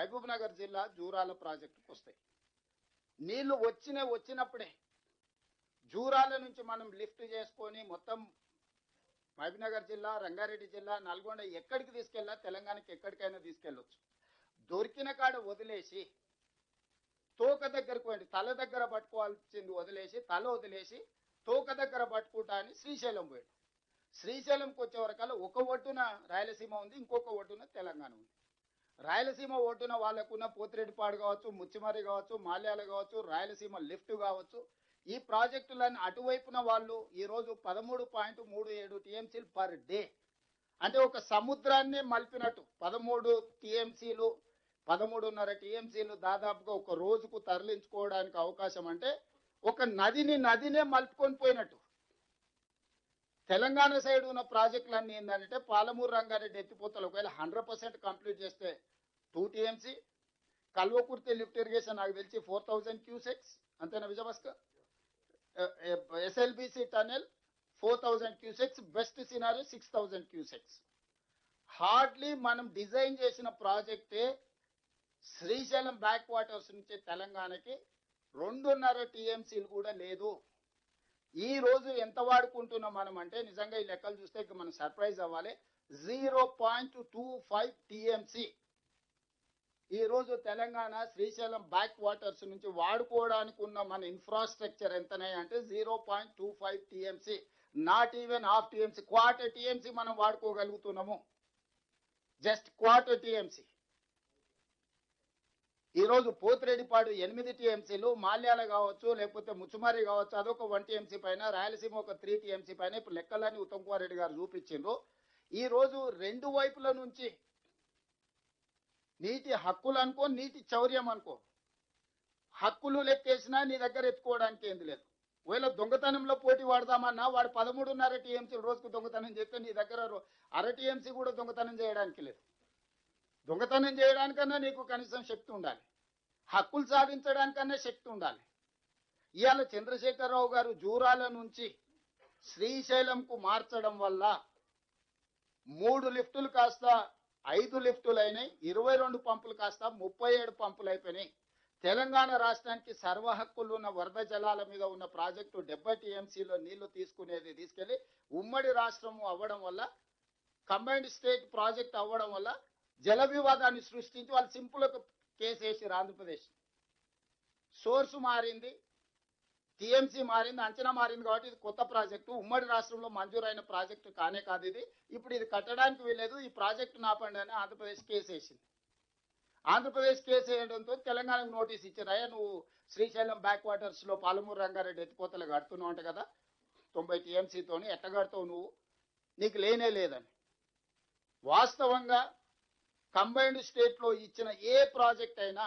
మహబూబ్ నగర్ జిల్లా జూరాల ప్రాజెక్టుకు వస్తాయి. నీళ్ళు వచ్చిన వచ్చినప్పుడే జూరాల నుంచి మనం లిఫ్ట్ చేసుకొని మొత్తం మహబూబ్నగర్ జిల్లా రంగారెడ్డి జిల్లా నల్గొండ ఎక్కడికి తీసుకెళ్ళా తెలంగాణకి ఎక్కడికైనా తీసుకెళ్ళొచ్చు. దొరికిన కాడ వదిలేసి తోక దగ్గరకు పోయింది తల దగ్గర పట్టుకోవాల్సింది వదిలేసి తల వదిలేసి తోక దగ్గర పట్టుకుంటా అని శ్రీశైలం పోయాడు. శ్రీశైలంకి వచ్చే వరకల్లా ఒక ఒడ్డున రాయలసీమ ఉంది ఇంకొక ఒడ్డున తెలంగాణ ఉంది. రాయలసీమ ఒడ్డున వాళ్ళకున్న పోతిరెడ్డిపాడు కావచ్చు ముచ్చిమర్రి కావచ్చు మాల్యాల కావచ్చు రాయలసీమ లిఫ్ట్ కావచ్చు. ఈ ప్రాజెక్టులన్నీ అటువైపున వాళ్ళు ఈరోజు పదమూడు పాయింట్ మూడు ఏడు టీఎంసీలు పర్ డే. అంటే ఒక సముద్రాన్ని మలిపినట్టు పదమూడు టీఎంసీలు పదమూడున్నర టీఎంసీలు దాదాపుగా ఒక రోజుకు తరలించుకోవడానికి అవకాశం అంటే ఒక నదిని నదినే మలుపుకొని పోయినట్టు. తెలంగాణ సైడ్ ఉన్న ప్రాజెక్టులన్నీ ఏంటంటే పాలమూరు రంగారెడ్డి ఎత్తిపోతలు. ఒకవేళ హండ్రెడ్ పర్సెంట్ కంప్లీట్ చేస్తే two TMC Kalwakurthy lift irrigation నాకు తెలిసి ఫోర్ థౌజండ్ క్యూసెక్స్ అంతేనా Vijayabhaskar? SLBC tunnel four thousand cusecs best scenario six thousand cusecs. Hardly మనం డిజైన్ చేసిన ప్రాజెక్టే శ్రీశైలం బ్యాక్ వాటర్స్ నుంచి తెలంగాణకి రెండున్నర టీఎంసీలు కూడా లేదు. ఈ రోజు ఎంత వాడుకుంటున్నాం మనం అంటే నిజంగా ఈ లెక్కలు చూస్తే ఇక మనం సర్ప్రైజ్ అవ్వాలి. Zero point two five TMC ఈ రోజు తెలంగాణ శ్రీశైలం బ్యాక్ వాటర్స్ నుంచి వాడుకోవడానికి ఉన్న మన ఇన్ఫ్రాస్ట్రక్చర్ ఎంతనే అంటే zero point two five TMC not even half TMC quarter TMC మనం వాడుకోగలుగుతున్నాము. జస్ట్ క్వార్టర్ టిఎంసి ఈరోజు పోతిరెడ్డిపాడు ఎనిమిది టీఎంసీలు మాల్యాల కావచ్చు లేకపోతే ముచ్చుమారి కావచ్చు అదొక వన్ టీఎంసీ పైన రాయలసీమ ఒక త్రీ టీఎంసీ పైన. ఇప్పుడు లెక్కలన్నీ ఉత్తమ్ కుమార్ రెడ్డి గారు చూపించిండ్రు. ఈ రోజు రెండు వైపుల నుంచి నీటి హక్కులు అనుకో నీటి చౌర్యం అనుకో హక్కులు లెక్కేసినా నీ దగ్గర ఎత్తుకోవడానికి ఏంది లేదు. ఒకవేళ దొంగతనంలో పోటీ వాడదామన్నా వాడు పదమూడున్నర టీఎంసీ రోజుకు దొంగతనం చేస్తే నీ దగ్గర అర టీఎంసీ కూడా దొంగతనం చేయడానికి లేదు. దొంగతనం చేయడానికన్నా నీకు కనీసం శక్తి ఉండాలి. హక్కులు సాధించడానికన్నా శక్తి ఉండాలి. ఇవాళ చంద్రశేఖరరావు గారు జూరాల నుంచి శ్రీశైలంకు మార్చడం వల్ల మూడు లిఫ్టులు కాస్త ఐదు లిఫ్టులు అయినాయి ఇరవై రెండు పంపులు కాస్త ముప్పై ఏడు పంపులు అయిపోయినాయి. తెలంగాణ రాష్ట్రానికి సర్వ హక్కులు ఉన్న వరద జలాల మీద ఉన్న ప్రాజెక్టు డెబ్బై టీఎంసీలో నీళ్ళు తీసుకునేది తీసుకెళ్ళి ఉమ్మడి రాష్ట్రం అవ్వడం వల్ల కంబైన్డ్ స్టేట్ ప్రాజెక్ట్ అవ్వడం వల్ల జల వివాదాన్ని సృష్టించి వాళ్ళు సింపుల్ కేసు ఆంధ్రప్రదేశ్. సోర్సు మారింది టీఎంసీ మారింది అంచనా మారింది కాబట్టి ఇది కొత్త ప్రాజెక్టు. ఉమ్మడి రాష్ట్రంలో మంజూరైన ప్రాజెక్టు కానే కాదు ఇది. ఇప్పుడు ఇది కట్టడానికి వీలేదు ఈ ప్రాజెక్టు నాపండి అని ఆంధ్రప్రదేశ్ కేసు వేసింది ఆంధ్రప్రదేశ్ కేసు వేయడంతో తెలంగాణకు నోటీస్ ఇచ్చారు. అయ్యా నువ్వు శ్రీశైలం బ్యాక్ వాటర్స్లో పాలమూరు రంగారెడ్డి ఎత్తిపోతలు కడుతున్నావు అంట కదా. తొంభై టీఎంసీతోని ఎట్ట కడతావు నువ్వు? నీకు లేనే లేదని. వాస్తవంగా కంబైన్డ్ స్టేట్లో ఇచ్చిన ఏ ప్రాజెక్ట్ అయినా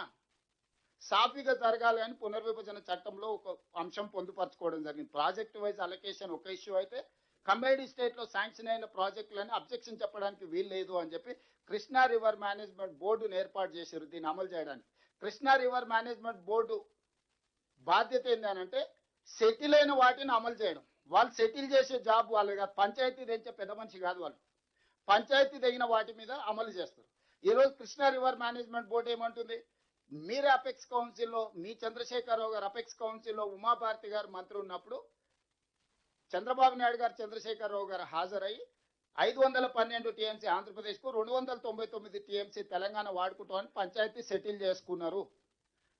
సాఫీగా జరగాలి అని పునర్విభజన చట్టంలో ఒక అంశం పొందుపరచుకోవడం జరిగింది. ప్రాజెక్ట్ వైజ్ అలొకేషన్ ఒక ఇష్యూ అయితే కంబైన్డ్ స్టేట్లో శాంక్షన్ అయిన ప్రాజెక్టులని అబ్జెక్షన్ చెప్పడానికి వీలు లేదు అని చెప్పి కృష్ణా రివర్ మేనేజ్మెంట్ బోర్డును ఏర్పాటు చేశారు దీన్ని అమలు చేయడానికి. కృష్ణా రివర్ మేనేజ్మెంట్ బోర్డు బాధ్యత ఏంటంటే సెటిల్ అయిన వాటిని అమలు చేయడం. వాళ్ళు సెటిల్ చేసే జాబ్ వాళ్ళు కాదు. పంచాయతీ తెచ్చే పెద్ద మనిషి కాదు వాళ్ళు. పంచాయతీ తగిన వాటి మీద అమలు చేస్తారు. ఈరోజు కృష్ణా రివర్ మేనేజ్మెంట్ బోర్డు ఏమంటుంది? మీరు అపెక్స్ కౌన్సిల్లో మీ చంద్రశేఖరరావు గారు అపెక్స్ కౌన్సిల్లో ఉమాభారతి గారు మంత్రి ఉన్నప్పుడు చంద్రబాబు నాయుడు గారు చంద్రశేఖరరావు గారు హాజరై ఐదు వందల పన్నెండు టీఎంసీ ఆంధ్రప్రదేశ్కు రెండు వందల తొంభై తొమ్మిది టీఎంసీ తెలంగాణ వాడుకుంటామని పంచాయతీ సెటిల్ చేసుకున్నారు.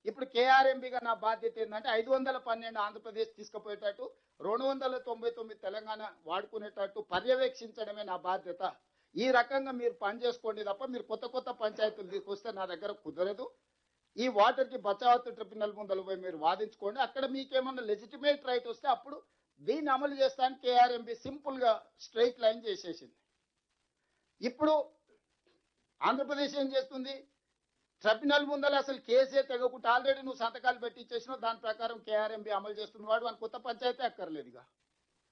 ఇప్పుడు కేఆర్ఎంబిగా నా బాధ్యత ఏంటంటే ఐదు వందల పన్నెండు ఆంధ్రప్రదేశ్ తీసుకుపోయేటట్టు రెండు వందల తొంభై తొమ్మిది తెలంగాణ వాడుకునేటట్టు పర్యవేక్షించడమే నా బాధ్యత. ఈ రకంగా మీరు పని చేసుకోండి తప్ప మీరు కొత్త కొత్త పంచాయతీలు తీసుకొస్తే నా దగ్గర కుదరదు. ఈ వాటర్కి బచావత్ ట్రిబ్యునల్ ముందలు పోయి మీరు వాదించుకోండి. అక్కడ మీకేమన్నా లెజిటిమేట్ రైట్ వస్తే అప్పుడు దీన్ని అమలు చేస్తానికి కేఆర్ఎంబి సింపుల్గా స్ట్రైట్ లైన్ చేసేసింది. ఇప్పుడు ఆంధ్రప్రదేశ్ ఏం చేస్తుంది? ట్రిబ్యునల్ ముందర అసలు కేసే తెగకుండా ఆల్రెడీ నువ్వు సంతకాలు పెట్టించేసినావు దాని ప్రకారం కేఆర్ఎంబి అమలు చేస్తుంది. వాడు వాని కొత్త పంచాయతీ అక్కర్లేదుగా.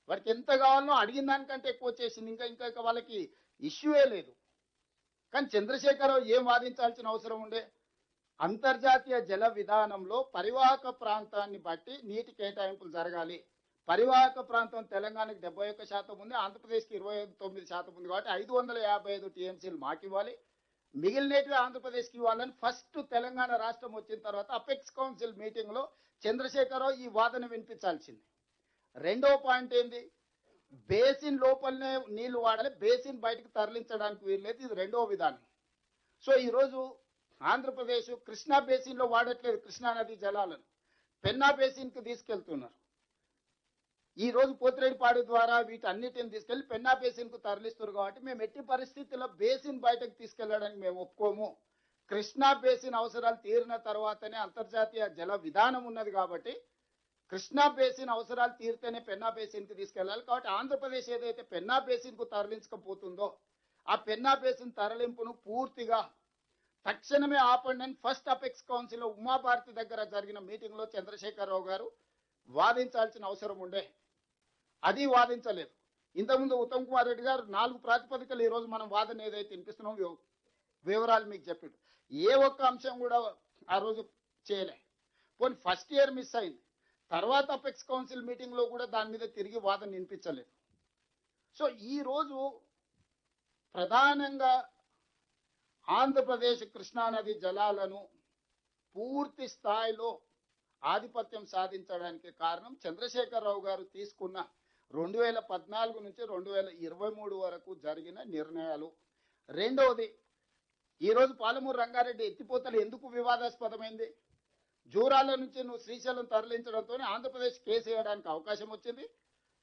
ఇక వాడికి ఎంత కావాలనో అడిగిన దానికంటే ఎక్కువ వచ్చేసింది ఇంకా ఇంకా ఇంకా వాళ్ళకి ఇష్యూయే లేదు. కానీ చంద్రశేఖరరావు ఏం వాదించాల్సిన అవసరం ఉండే? అంతర్జాతీయ జల విధానంలో పరివాహక ప్రాంతాన్ని బట్టి నీటి కేటాయింపులు జరగాలి. పరివాహక ప్రాంతం తెలంగాణకి డెబ్బై ఒక్క శాతం ఉంది ఆంధ్రప్రదేశ్కి ఇరవై తొమ్మిది శాతం ఉంది కాబట్టి ఐదు వందల యాభై ఐదు టీఎంసీలు మాకు ఇవ్వాలి మిగిలినవి ఆంధ్రప్రదేశ్కి ఇవ్వాలని ఫస్ట్ తెలంగాణ రాష్ట్రం వచ్చిన తర్వాత అపెక్స్ కౌన్సిల్ మీటింగ్లో చంద్రశేఖరరావు ఈ వాదన వినిపించాల్సింది. రెండో పాయింట్ ఏంది? బేసిన్ లోపలనే నీళ్ళు వాడాలి బేసిన్ బయటకు తరలించడానికి వీల్లేదు ఇది రెండో విధానం. సో ఈరోజు ఆంధ్రప్రదేశ్ కృష్ణా బేసిన్లో వాడట్లేదు కృష్ణానది జలాలను. పెన్నా బేసిన్కి తీసుకెళ్తున్నారు. ఈ రోజు పోతిరెడ్డిపాడు ద్వారా వీటన్నిటిని తీసుకెళ్ళి పెన్నా బేసిన్కు తరలిస్తున్నారు కాబట్టి మేము ఎట్టి పరిస్థితుల్లో బేసిన్ బయటకు తీసుకెళ్ళడానికి మేము ఒప్పుకోము. కృష్ణా బేసిన్ అవసరాలు తీరిన తర్వాతనే అంతర్జాతీయ జల విధానం ఉన్నది కాబట్టి కృష్ణా బేసిన్ అవసరాలు తీరితేనే పెన్నా బేసిన్కి తీసుకెళ్ళాలి. కాబట్టి ఆంధ్రప్రదేశ్ ఏదైతే పెన్నా బేసిన్కు తరలించకపోతుందో ఆ పెన్నా బేసిన్ తరలింపును పూర్తిగా తక్షణమే ఆపండి అని ఫస్ట్ అపెక్స్ కౌన్సిల్ ఉమాభారతి దగ్గర జరిగిన మీటింగ్లో చంద్రశేఖరరావు గారు వాదించాల్సిన అవసరం ఉండే. అది వాదించలేదు. ఇంతకుముందు ఉత్తమ్ కుమార్ రెడ్డి గారు నాలుగు ప్రాతిపదికలు ఈరోజు మనం వాదన ఏదైతే వినిపిస్తున్నాం వివరాలు మీకు చెప్పిండు. ఏ ఒక్క అంశం కూడా ఆ రోజు చేయలే. పోనీ ఫస్ట్ ఇయర్ మిస్ అయింది. తర్వాత అపెక్స్ కౌన్సిల్ మీటింగ్లో కూడా దాని మీద తిరిగి వాదన వినిపించలేదు. సో ఈ రోజు ప్రధానంగా ఆంధ్రప్రదేశ్ కృష్ణానది జలాలను పూర్తి స్థాయిలో ఆధిపత్యం సాధించడానికి కారణం చంద్రశేఖరరావు గారు తీసుకున్న రెండు వేల పద్నాలుగు నుంచి రెండు వేల ఇరవై మూడు వరకు జరిగిన నిర్ణయాలు. రెండవది ఈరోజు పాలమూరు రంగారెడ్డి ఎత్తిపోతలు ఎందుకు వివాదాస్పదమైంది? జూరాల నుంచి నువ్వు శ్రీశైలం తరలించడంతో ఆంధ్రప్రదేశ్ కేసు వేయడానికి అవకాశం వచ్చింది.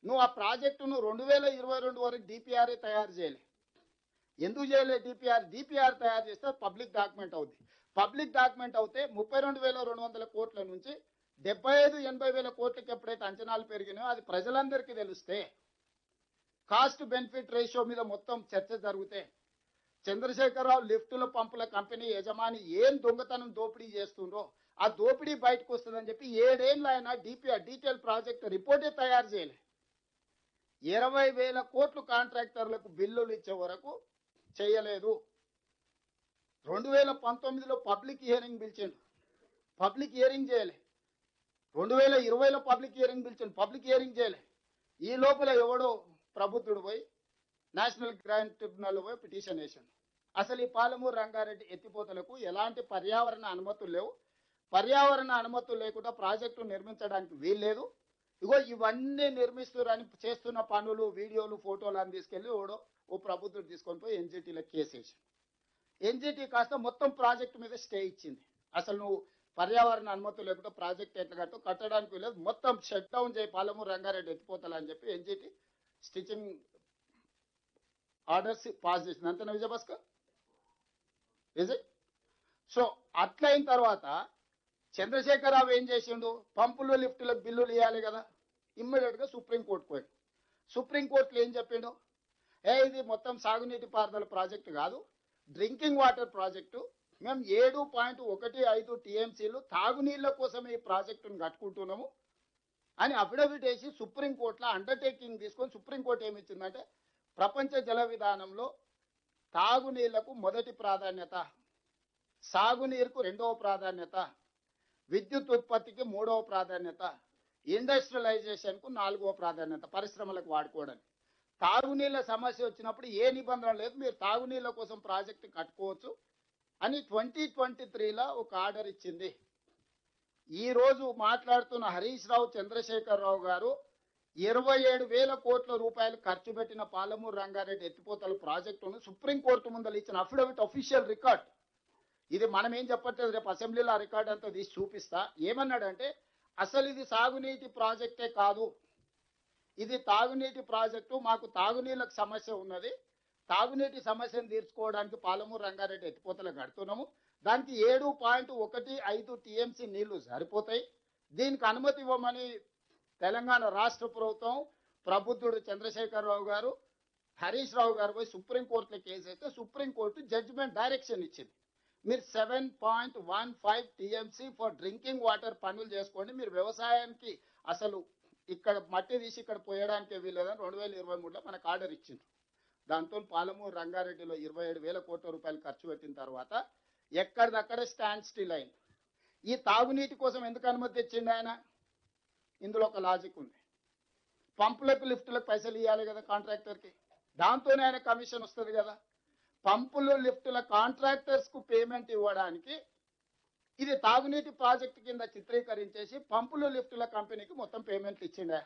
నువ్వు ఆ ప్రాజెక్టును రెండు వేల ఇరవై రెండు వరకు డిపిఆర్ఏ తయారు చేయలే. ఎందుకు చేయలేదు డిపిఆర్ డిపిఆర్ తయారు చేస్తే పబ్లిక్ డాక్యుమెంట్ అవుద్ది. పబ్లిక్ డాక్యుమెంట్ అవుతే ముప్పై రెండు వేల రెండు వందల కోట్ల నుంచి డెబ్బై ఐదు ఎనభై వేల కోట్లకి ఎప్పుడైతే అంచనాలు పెరిగినాయో అది ప్రజలందరికీ తెలిస్తే కాస్ట్ బెనిఫిట్ రేషియో మీద మొత్తం చర్చ జరిగితే చంద్రశేఖరరావు లిఫ్టుల పంపుల కంపెనీ యజమాని ఏం దొంగతనం దోపిడీ చేస్తుండో ఆ దోపిడీ బయటకు వస్తుందని చెప్పి ఏడేళ్ళు ఆయన డిపిఆర్ డీటెయిల్ ప్రాజెక్ట్ రిపోర్టే తయారు చేయలే. ఇరవై వేల కోట్లు కాంట్రాక్టర్లకు బిల్లులు ఇచ్చే వరకు చేయలేదు. రెండు వేల పంతొమ్మిదిలో పబ్లిక్ హియరింగ్ పిలిచిండు. పబ్లిక్ హియరింగ్ చేయలే. రెండు వేల ఇరవైలో పబ్లిక్ హియరింగ్ పిలిచిండు. పబ్లిక్ హియరింగ్ చేయలే. ఈ లోపల ఎవడో ప్రభుత్వుడు పోయి నేషనల్ గ్రాండ్ ట్రిబ్యునల్ పోయి పిటిషన్ వేసిండు. అసలు ఈ పాలమూరు రంగారెడ్డి ఎత్తిపోతలకు ఎలాంటి పర్యావరణ అనుమతులు లేవు. పర్యావరణ అనుమతులు లేకుండా ప్రాజెక్టు నిర్మించడానికి వీల్లేదు. ఇగో ఇవన్నీ నిర్మిస్తున్నారని చేస్తున్న పనులు వీడియోలు ఫోటోలు అని తీసుకెళ్ళి ఓడో ఓ ప్రభుత్వం తీసుకొని పోయి ఎన్జిటీలో కేసేసి ఎన్జిటి కాస్త మొత్తం ప్రాజెక్ట్ మీద స్టే ఇచ్చింది. అసలు నువ్వు పర్యావరణ అనుమతులు లేకుండా ప్రాజెక్ట్ ఎట్లా కట్టో కట్టడానికి వీలేదు మొత్తం షట్ డౌన్ చేయి పాలము రంగారెడ్డి ఎత్తిపోతాలని చెప్పి ఎన్జిటీ స్టిచింగ్ ఆర్డర్స్ పాస్ చేసింది. అంతేనా విజయభాస్కర్ ఇజ్ సో అట్లయిన తర్వాత చంద్రశేఖరరావు ఏం చేసిండు? పంపులు లిఫ్టుల బిల్లులు ఇవ్వాలి కదా. ఇమ్మీడియట్గా సుప్రీంకోర్టు పోయాడు సుప్రీంకోర్టులో ఏం చెప్పిండు? ఏ ఇది మొత్తం సాగునీటి పారుదల ప్రాజెక్టు కాదు. Drinking water project. మేము ఏడు పాయింట్ ఒకటి ఐదు టీఎంసీలు తాగునీళ్ళ కోసం ఈ ప్రాజెక్టును కట్టుకుంటున్నాము అని అఫిడవిట్ వేసి సుప్రీంకోర్టులో అండర్టేకింగ్ తీసుకొని సుప్రీంకోర్టు ఏమి ఇచ్చిందంటే ప్రపంచ జల విధానంలో తాగునీళ్ళకు మొదటి ప్రాధాన్యత సాగునీరుకు రెండవ ప్రాధాన్యత విద్యుత్ ఉత్పత్తికి మూడవ ప్రాధాన్యత ఇండస్ట్రియలైజేషన్కు నాలుగవ ప్రాధాన్యత పరిశ్రమలకు వాడుకోవడానికి తాగునీళ్ళ సమస్య వచ్చినప్పుడు ఏ నిబంధన లేదు మీరు తాగునీళ్ళ కోసం ప్రాజెక్టు కట్టుకోవచ్చు అని ట్వంటీ ట్వంటీ త్రీలో ఒక ఆర్డర్ ఇచ్చింది. ఈరోజు మాట్లాడుతున్న హరీష్ రావు చంద్రశేఖరరావు గారు ఇరవై ఏడు వేల కోట్ల రూపాయలు ఖర్చు పెట్టిన పాలమూరు రంగారెడ్డి ఎత్తిపోతల ప్రాజెక్టును సుప్రీంకోర్టు ముందర ఇచ్చిన అఫిడవిట్ అఫీషియల్ రికార్డ్ ఇది మనం ఏం చెప్పట్లేదు రేపు అసెంబ్లీలో ఆ రికార్డ్ అంతా తీసి చూపిస్తా. ఏమన్నాడంటే అసలు ఇది సాగునీటి ప్రాజెక్టే కాదు. ఇది తాగునీటి ప్రాజెక్టు మాకు తాగునీళ్ళకి సమస్య ఉన్నది. తాగునీటి సమస్యను తీర్చుకోవడానికి పాలమూరు రంగారెడ్డి ఎత్తిపోతలు కడుతున్నాము. దానికి ఏడు పాయింట్ ఒకటి ఐదు టీఎంసీ నీళ్ళు సరిపోతాయి. దీనికి అనుమతి ఇవ్వమని తెలంగాణ రాష్ట్ర ప్రభుత్వం ప్రబుద్ధుడు చంద్రశేఖరరావు గారు హరీష్ రావు గారు పోయి సుప్రీంకోర్టులో కేసు అయితే సుప్రీంకోర్టు జడ్జిమెంట్ డైరెక్షన్ ఇచ్చింది. మీరు seven point one five TMC for drinking water పనులు చేసుకోండి. మీరు వ్యవసాయానికి అసలు ఇక్కడ మట్టి తీసి ఇక్కడ పోయడానికి వీలేదని రెండు వేల ఇరవై మూడులో మనకు ఆర్డర్ ఇచ్చిండ్రు. దాంతో పాలమూరు రంగారెడ్డిలో ఇరవై ఏడు వేల కోట్ల రూపాయలు ఖర్చు పెట్టిన తర్వాత ఎక్కడిదక్కడే స్టాండ్ స్టిల్ అయింది. ఈ తాగునీటి కోసం ఎందుకు అనుమతి ఇచ్చిండు ఆయన? ఇందులో ఒక లాజిక్ ఉంది. పంపులకు లిఫ్టులకు పైసలు ఇవ్వాలి కదా కాంట్రాక్టర్కి. దాంతోనే ఆయన కమిషన్ వస్తుంది కదా. పంపులు లిఫ్టుల కాంట్రాక్టర్స్కు పేమెంట్ ఇవ్వడానికి ఇది తాగునీటి ప్రాజెక్టు కింద చిత్రీకరించేసి పంపులు లిఫ్టుల కంపెనీకి మొత్తం పేమెంట్ ఇచ్చిండే.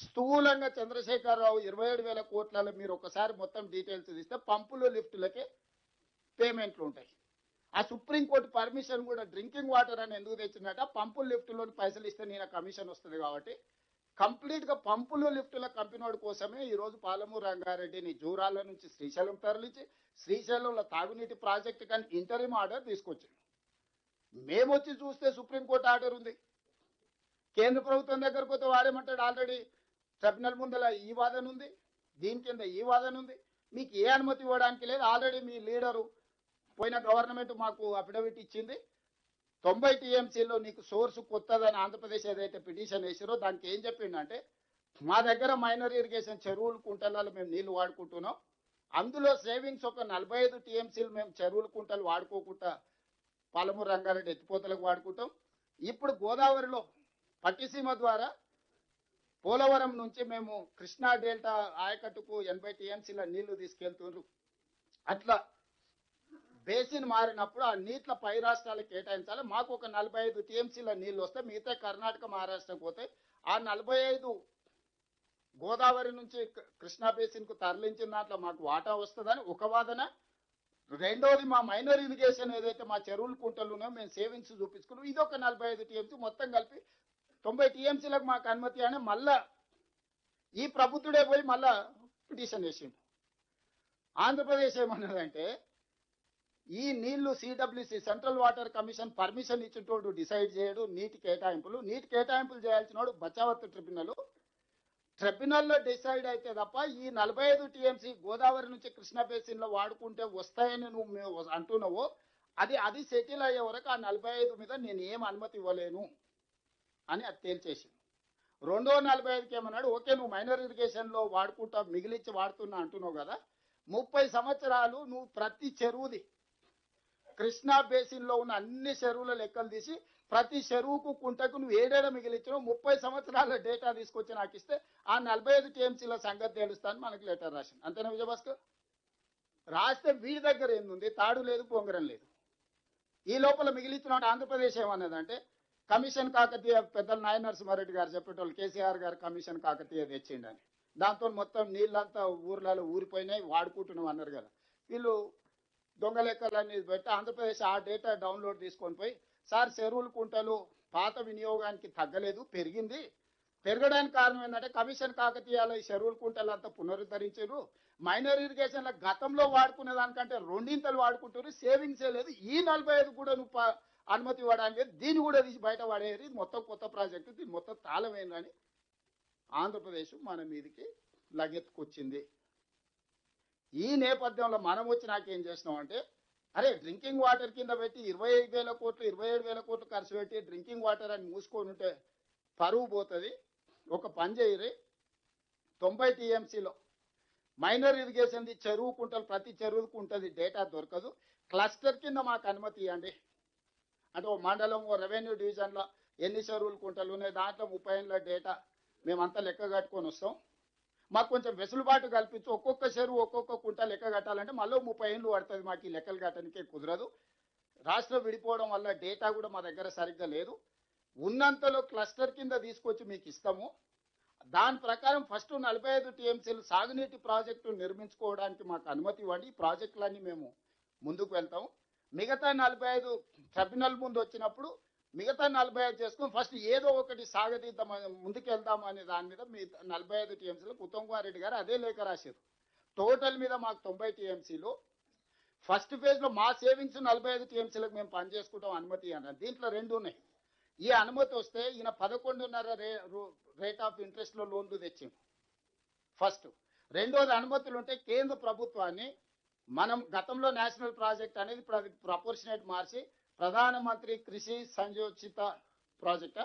స్థూలంగా చంద్రశేఖరరావు ఇరవై ఏడు వేల కోట్లలో మీరు ఒకసారి మొత్తం డీటెయిల్స్ తీస్తే పంపులు లిఫ్టులకి పేమెంట్లు ఉంటాయి ఆ సుప్రీంకోర్టు పర్మిషన్ కూడా డ్రింకింగ్ వాటర్ అని ఎందుకు తెచ్చిందట? పంపులు లిఫ్టులో పైసలు ఇస్తే నేను కమిషన్ వస్తుంది కాబట్టి కంప్లీట్గా పంపులు లిఫ్టుల కంపెనీ కోసమే ఈ రోజు పాలమూరు రంగారెడ్డిని జూరాల నుంచి శ్రీశైలం తరలించి శ్రీశైలంలో తాగునీటి ప్రాజెక్టు కానీ ఇంటరిం ఆర్డర్ తీసుకొచ్చింది మేము వచ్చి చూస్తే సుప్రీంకోర్టు ఆర్డర్ ఉంది. కేంద్ర ప్రభుత్వం దగ్గరకు పోతే వాడేమంటాడు? ఆల్రెడీ ట్రిబ్యునల్ ముందల ఈ వాదన ఉంది. దీని కింద ఈ వాదన ఉంది. మీకు ఏ అనుమతి ఇవ్వడానికి లేదు. ఆల్రెడీ మీ లీడరు పోయిన గవర్నమెంట్ మాకు అఫిడవిట్ ఇచ్చింది. తొంభై టీఎంసీలో నీకు సోర్స్ కొత్తదని ఆంధ్రప్రదేశ్ ఏదైతే పిటిషన్ వేసారో దానికి ఏం చెప్పిండంటే మా దగ్గర మైనర్ ఇరిగేషన్ చెరువులు కుంటలలో మేము నీళ్ళు వాడుకుంటున్నాం. అందులో సేవింగ్స్ ఒక నలభై ఐదు టీఎంసీలు మేము చెరువులు కుంటలు వాడుకోకుండా పాలమూరు రంగారెడ్డి ఎత్తిపోతలకు వాడుకుంటాం. ఇప్పుడు గోదావరిలో పట్టిసీమ ద్వారా పోలవరం నుంచి మేము కృష్ణా డెల్టా ఆయకట్టుకు ఎనభై టీఎంసీల నీళ్ళు తీసుకెళ్తున్నారు అట్లా బేసిన్ మారినప్పుడు ఆ నీటిని పై రాష్ట్రాలకు కేటాయించాలి. మాకు ఒక నలభై ఐదు టీఎంసీల నీళ్ళు వస్తే మిగతా కర్ణాటక మహారాష్ట్రకు పోతే ఆ నలభై ఐదు గోదావరి నుంచి కృష్ణా బేసిన్కు తరలించిన దాంట్లో మాకు వాటా వస్తుందని ఒక వాదన. రెండోది మా మైనర్ ఇరిగేషన్ ఏదైతే మా చెరువులు కుంటలు ఉన్నాయో మేము సేవింగ్స్ చూపించుకున్నాం. ఇది ఒక నలభై ఐదు టీఎంసీ మొత్తం కలిపి తొంభై టీఎంసీలకు మాకు అనుమతి అని మళ్ళా ఈ ప్రభుత్వుడే పోయి మళ్ళా పిటిషన్ వేసిండు. ఆంధ్రప్రదేశ్ ఏమన్నదంటే ఈ నీళ్ళు CWC central water commission permission ఇచ్చేటోడు decide చేయడు నీటి కేటాయింపులు. నీటి కేటాయింపులు చేయాల్సినోడు బచావత్ ట్రిబ్యునల్ ట్రిబ్యునల్లో డిసైడ్ అయితే తప్ప ఈ నలభై ఐదు టీఎంసీ గోదావరి నుంచి కృష్ణా బేసిన్లో వాడుకుంటే వస్తాయని నువ్వు మేము అంటున్నావు. అది అది సెటిల్ అయ్యే వరకు ఆ నలభై ఐదు మీద నేను ఏం అనుమతి ఇవ్వలేను అని అది తేల్చేసింది. రెండో నలభై ఐదుకి ఏమన్నాడు ఓకే నువ్వు మైనర్ ఇరిగేషన్లో వాడుకుంటా మిగిలిచ్చి వాడుతున్నా అంటున్నావు కదా. ముప్పై సంవత్సరాలు నువ్వు ప్రతి చెరువుది కృష్ణా బేసిన్లో ఉన్న అన్ని చెరువుల లెక్కలు తీసి ప్రతి చెరువుకు కుంటకు నువ్వు ఏడేడ మిగిలిచ్చిన ముప్పై సంవత్సరాల డేటా తీసుకొచ్చి నాకు ఇస్తే ఆ నలభై ఐదు టీఎంసీల సంగతి తెలుస్తాను మనకు లెటర్ రాసింది. అంతేనా విజయభాస్కర్ రాస్తే వీడి దగ్గర ఏంది తాడు లేదు పొంగరం లేదు. ఈ లోపల మిగిలించిన ఆంధ్రప్రదేశ్ ఏమన్నదంటే కమిషన్ కాకతీయ పెద్దల నాయ నరసింహారెడ్డి గారు చెప్పేటోళ్ళు కేసీఆర్ గారు కమిషన్ కాకతీయ తెచ్చిండని. దాంతో మొత్తం నీళ్ళంతా ఊర్లలో ఊరిపోయినాయి వాడుకుంటున్నాం అన్నారు కదా. వీళ్ళు దొంగ అనేది పెట్టి ఆంధ్రప్రదేశ్ ఆ డేటా డౌన్లోడ్ తీసుకొని పోయి సార్ చెరువులు కుంటలు పాత వినియోగానికి తగ్గలేదు పెరిగింది. పెరగడానికి కారణం ఏంటంటే కమిషన్ కాకతీయాల ఈ చెరువులు కుంటలు అంతా పునరుద్ధరించారు. మైనర్ ఇరిగేషన్ల గతంలో వాడుకునే దానికంటే రెండింతలు వాడుకుంటారు సేవింగ్సే లేదు. ఈ నలభై ఐదు కూడా నువ్వు అనుమతి ఇవ్వడానికి దీన్ని కూడా తీసి బయట పడేది ఇది మొత్తం కొత్త ప్రాజెక్టు. దీని మొత్తం తాళమైందని ఆంధ్రప్రదేశ్ మన మీదకి లగెత్తుకొచ్చింది. ఈ నేపథ్యంలో మనం వచ్చి నాకేం చేసినాం అంటే అరే డ్రింకింగ్ వాటర్ కింద పెట్టి ఇరవై ఐదు వేల కోట్లు ఇరవై ఏడు వేల కోట్లు ఖర్చు పెట్టి డ్రింకింగ్ వాటర్ అని మూసుకొని ఉంటే పరువు పోతుంది. ఒక పని చేయరు. తొంభై టీఎంసీలో మైనర్ ఇరిగేషన్ చెరువు కుంటలు ప్రతి చెరువుకు ఉంటుంది డేటా దొరకదు. క్లస్టర్ కింద మాకు అనుమతి ఇవ్వండి. అంటే ఓ మండలం ఓ రెవెన్యూ డివిజన్లో ఎన్ని చెరువులు కుంటలు ఉన్నాయి దాంట్లో ముప్పై ఏళ్ళ డేటా మేమంతా లెక్క కట్టుకొని వస్తాం. మాకు కొంచెం వెసులుబాటు కల్పించి ఒక్కొక్క చెరువు ఒక్కొక్క కుంట లెక్క కట్టాలంటే మళ్ళీ ముప్పై ఏళ్ళు పడుతుంది మాకు ఈ లెక్కలు కట్టడానికే కుదరదు. రాష్ట్రం విడిపోవడం వల్ల డేటా కూడా మా దగ్గర సరిగ్గా లేదు. ఉన్నంతలో క్లస్టర్ కింద తీసుకొచ్చి మీకు ఇస్తాము. దాని ప్రకారం ఫస్ట్ నలభై ఐదు టీఎంసీలు సాగునీటి ప్రాజెక్టు నిర్మించుకోవడానికి మాకు అనుమతి ఇవ్వండి. ఈ ప్రాజెక్టులన్నీ మేము ముందుకు వెళ్తాము. మిగతా నలభై ఐదు ట్రిబ్యునల్ ముందు వచ్చినప్పుడు మిగతా నలభై ఐదు చేసుకుని ఫస్ట్ ఏదో ఒకటి సాగదీద్దాం ముందుకెళ్దాము అనే దాని మీద మీ నలభై ఐదు టీఎంసీలు ఉత్తమ్ కుమార్ రెడ్డి గారు అదే లేఖ రాశారు. టోటల్ మీద మాకు తొంభై టీఎంసీలు. ఫస్ట్ ఫేజ్లో మా సేవింగ్స్ నలభై ఐదు టీఎంసీలకు మేము పని చేసుకుంటాం అనుమతి అన్నారు దీంట్లో రెండు ఉన్నాయి. ఈ అనుమతి వస్తే ఈయన పదకొండున్నర రే రేట్ ఆఫ్ ఇంట్రెస్ట్లో లోన్లు తెచ్చింది ఫస్ట్ రెండోది అనుమతులు ఉంటే కేంద్ర ప్రభుత్వాన్ని మనం గతంలో నేషనల్ ప్రాజెక్ట్ అనేది ప్రపోర్షనేట్ మార్చి ప్రధానమంత్రి కృషి సంయోచిత ప్రాజెక్ట్?